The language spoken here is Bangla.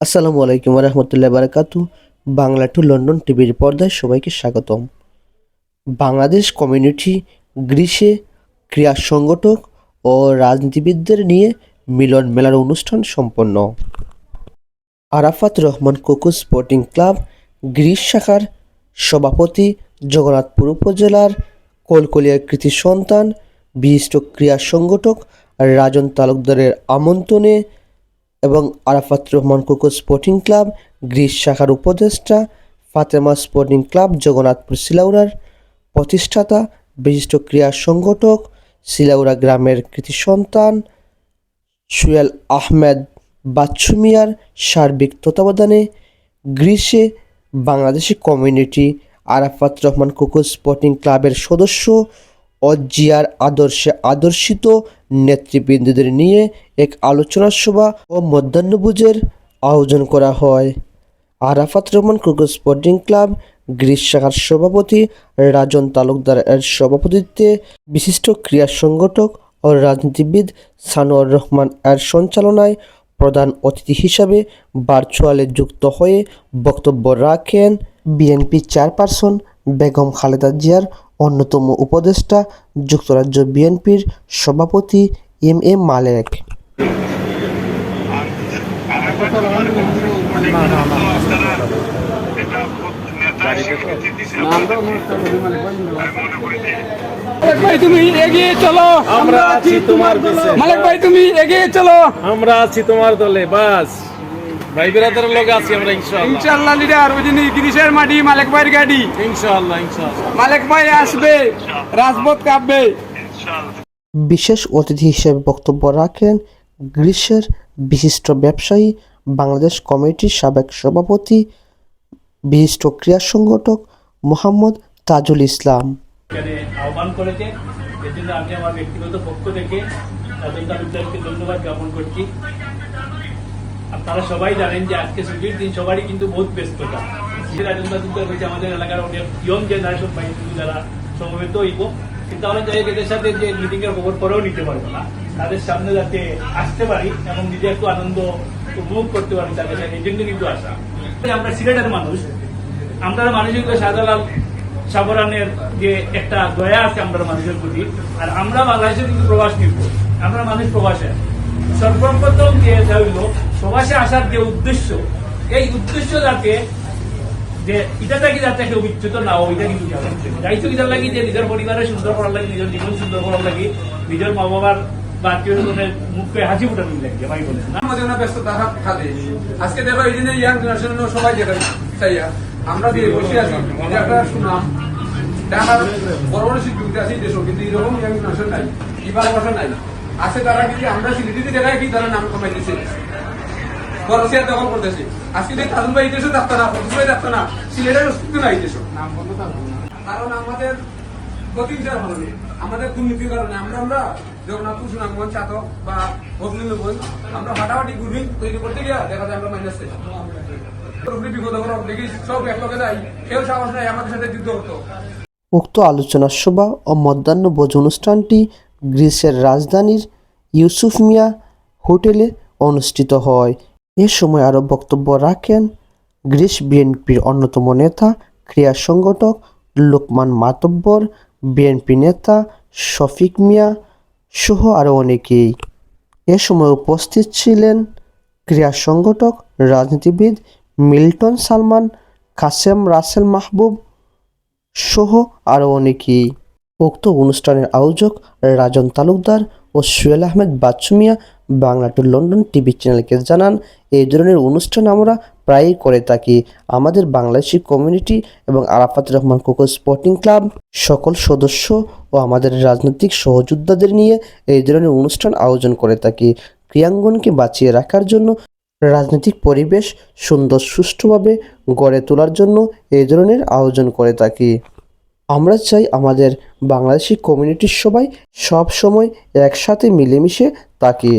আসসালামু আলাইকুম রহমতুল্লাহ বারাকাতু বাংলা টু লন্ডন টিভির পর্দায় সবাইকে স্বাগতম। বাংলাদেশ কমিউনিটি গ্রীষ্মে ক্রীড়া সংগঠক ও রাজনীতিবিদদের নিয়ে মিলন মেলার অনুষ্ঠান সম্পন্ন। আরাফাত রহমান কুকু স্পোর্টিং ক্লাব গ্রীষ শাখার সভাপতি জগন্নাথপুর উপজেলার কলকলিয়ার কৃতি সন্তান, বিশিষ্ট ক্রীড়া সংগঠক রাজন তালুকদারের আমন্ত্রণে এবং Arafat Rahman Kuku sporting club, Greece শাখার উপদেষ্টা, ফাতেমা স্পোর্টিং ক্লাব, জগন্নাথপুর সিলাউড়ার প্রতিষ্ঠাতা, বিশিষ্ট ক্রীড়া সংগঠক, সিলাউড়া গ্রামের কৃতি সন্তান, সুয়েল আহমেদ বাচ্চু মিয়ার সার্বিক তত্ত্বাবধানে গ্রিসে বাংলাদেশি কমিউনিটি আরাফাত রহমান কুকু স্পোর্টিং ক্লাবের সদস্য ও জিয়ার আদর্শে আদর্শিত নেতৃবৃন্দদের নিয়ে এক আলোচনা সভা ও মধ্যাহ্নভোজের আয়োজন করা হয়। Arafat Rahman Kuku sporting club Greece শাখার সভাপতি, রাজন তালুকদার এর সভাপতিত্বে বিশিষ্ট ক্রীড়া সংগঠক ও রাজনীতিবিদ সানোয়ার রহমান এর সঞ্চালনায় প্রধান অতিথি হিসাবে ভার্চুয়ালে যুক্ত হয়ে বক্তব্য রাখেন বিএনপি চেয়ারপারসন বেগম খালেদা জিয়ার অন্যতম উপদেষ্টা যুক্তরাজ্য বিএনপির সভাপতি এম এ মালেক। মালিক ভাই তুমি এগিয়ে চলো। আমরা আছি তোমার মালিক ভাই তুমি এগিয়ে চলো। আমরা আছি তোমার দলে বাস। ভাই বিরাদের লোক আছি আমরা ইনশাআল্লাহ। ইনশাল্লাহ লিডার ওই জন্য গ্রিসের মাটি মালিক ভাইয়ের গাড়ি। ইনশাআল্লাহ ইনশাআল্লাহ। মালিক ভাই আসবে রাজপথ কাঁপবে। বিশেষ অতিথি হিসেবে বক্তব্য রাখেন গ্রীষ্মের বিশিষ্ট ব্যবসায়ী বাংলাদেশ কমিটির সাবেক সভাপতি বিশিষ্ট ক্রীড়া সংগঠক মোহাম্মদ তাজুল ইসলাম। আহ্বান করেছে এর জন্য আমি আমার ব্যক্তিগত পক্ষ থেকে তালুকদারকে ধন্যবাদ জ্ঞাপন করছি। আপনারা সবাই জানেন যে আজকে ছুটির দিন সবারই কিন্তু বহুত ব্যস্ততা। যে রাজন হয়েছে আমাদের এলাকার অনেক ইয়ং জেনারেশন পাই যারা সমবেত হইব। কিন্তু আমরা যাই এদের সাথে যে মিটিং এর খবর পরেও নিতে পারব না। তাদের সামনে যাতে আসতে পারি এবং নিজে একটু আনন্দ উপভোগ করতে পারি, তাদের সাথে এই জন্য কিন্তু আসা। আমরা সিলেটের মানুষ। আমরা মানুষের সাদালাল সাবরানের যে একটা দয়া আছে আমরা মানুষের প্রতি। আর আমরা বাংলাদেশে কিন্তু প্রবাস নিব আমরা মানুষ প্রবাসে। সর্বপ্রথম যে হইল প্রবাসে আসার যে উদ্দেশ্য, এই উদ্দেশ্য যাতে যে এটা থেকে যাতে কেউ বিচ্যুত না হয়, এটা কিন্তু যাইতো এটার লাগি যে নিজের পরিবারের সুন্দর করার লাগে, নিজের জীবন সুন্দর করার লাগে, নিজের মা বাবার আমরা আছে তারা কি আমরা সিলেটিতে দেখাই কি তারা নাম কমাই দিচ্ছে বড় চেয়ার দখল করতেছে আজকে যে তাজুল ভাই দেশও থাকতো না ফতুল ভাই থাকতো না সিলেটের অস্তিত্ব নাই দেশও কারণ আমাদের প্রতিষ্ঠার কারণে আমাদের দুর্নীতির কারণে আমরা আমরা জগন্নাথপুর সুনামগঞ্জ চাতক বা হকলিঙ্গগঞ্জ আমরা ফাটাফাটি গ্রুপিং তৈরি করতে গিয়ে দেখা যায় আমরা মাইনাস বিপদ করব দেখি সব একলগে যাই কেউ সাহস নাই আমাদের সাথে যুদ্ধ হতো। উক্ত আলোচনা সভা ও মধ্যাহ্নভোজ অনুষ্ঠানটি গ্রিসের রাজধানীর ইউসুফ মিয়া হোটেলে অনুষ্ঠিত হয়। এ সময় আরও বক্তব্য রাখেন গ্রিস বিএনপির অন্যতম নেতা, ক্রীড়া সংগঠক লোকমান মাতব্বর, বিএনপি নেতা শফিক মিয়া সহ আরও অনেকেই। এ সময় উপস্থিত ছিলেন ক্রীড়া সংগঠক, রাজনীতিবিদ মিল্টন সালমান, কাসেম রাসেল মাহবুব সহ আরও অনেকেই। উক্ত অনুষ্ঠানের আয়োজক রাজন তালুকদার ও Suyel Ahmed Bachchu Miah Bangla to London TV চ্যানেলকে জানান, এই ধরনের অনুষ্ঠান আমরা প্রায়ই করে থাকি। আমাদের বাংলাদেশি কমিউনিটি এবং আরাফাত রহমান কোকো স্পোর্টিং ক্লাব, সকল সদস্য ও আমাদের রাজনৈতিক সহযোদ্ধাদের নিয়ে এই ধরনের অনুষ্ঠান আয়োজন করে থাকি। ক্রিয়াঙ্গনকে বাঁচিয়ে রাখার জন্য, রাজনৈতিক পরিবেশ সুন্দর সুষ্ঠুভাবে গড়ে তোলার জন্য এই ধরনের আয়োজন করে থাকি। আমরা চাই আমাদের বাংলাদেশি কমিউনিটির সবাই সব সময় একসাথে মিলেমিশে থাকি